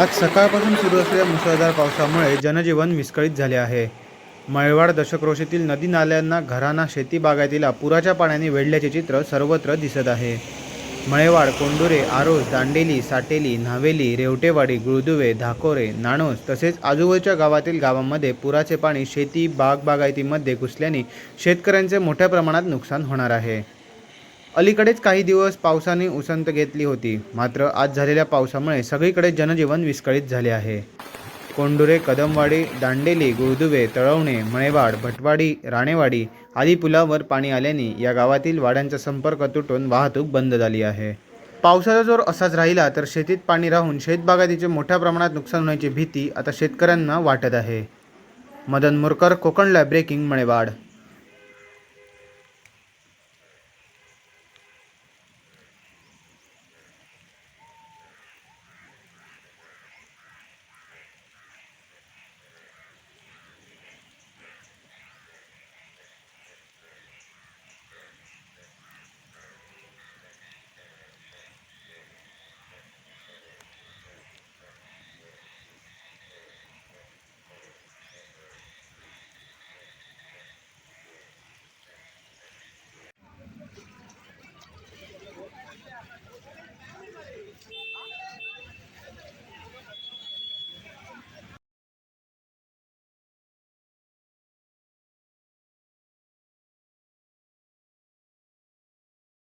आज सकाळपासून सुरू असलेल्या मुसळधार पावसामुळे जनजीवन विस्कळीत झाले आहे. मळवाड दशक्रोशीतील नदी नाल्यांना घरांना शेती बागायतीला पुराच्या पाण्याने वेढल्याचे चित्र सर्वत्र दिसत आहे. मळेवाड कोंडुरे आरोस दांडेली साटेली न्हावेली रेवटेवाडी गुळदुवे धाकोरे नाणोस तसेच आजूबाजूच्या गावातील गावांमध्ये पुराचे पाणी शेती बाग बागायतीमध्ये घुसल्याने शेतकऱ्यांचे मोठ्या प्रमाणात नुकसान होणार आहे. अलीकडेच काही दिवस पावसाने उसंत घेतली होती. मात्र आज झालेल्या पावसामुळे सगळीकडे जनजीवन विस्कळीत झाले आहे. कोंडुरे कदमवाडी दांडेली गुळदुवे तळवणे मळेवाड भटवाडी राणेवाडी आदी पुलावर पाणी आल्याने या गावातील वाड्यांचा संपर्क तुटून वाहतूक बंद झाली आहे. पावसाचा जोर असाच राहिला तर शेतीत पाणी राहून शेतबागायतीचे मोठ्या प्रमाणात नुकसान होण्याची भीती आता शेतकऱ्यांना वाटत आहे. मदन मुरकर कोकण ब्रेकिंग मळेवाड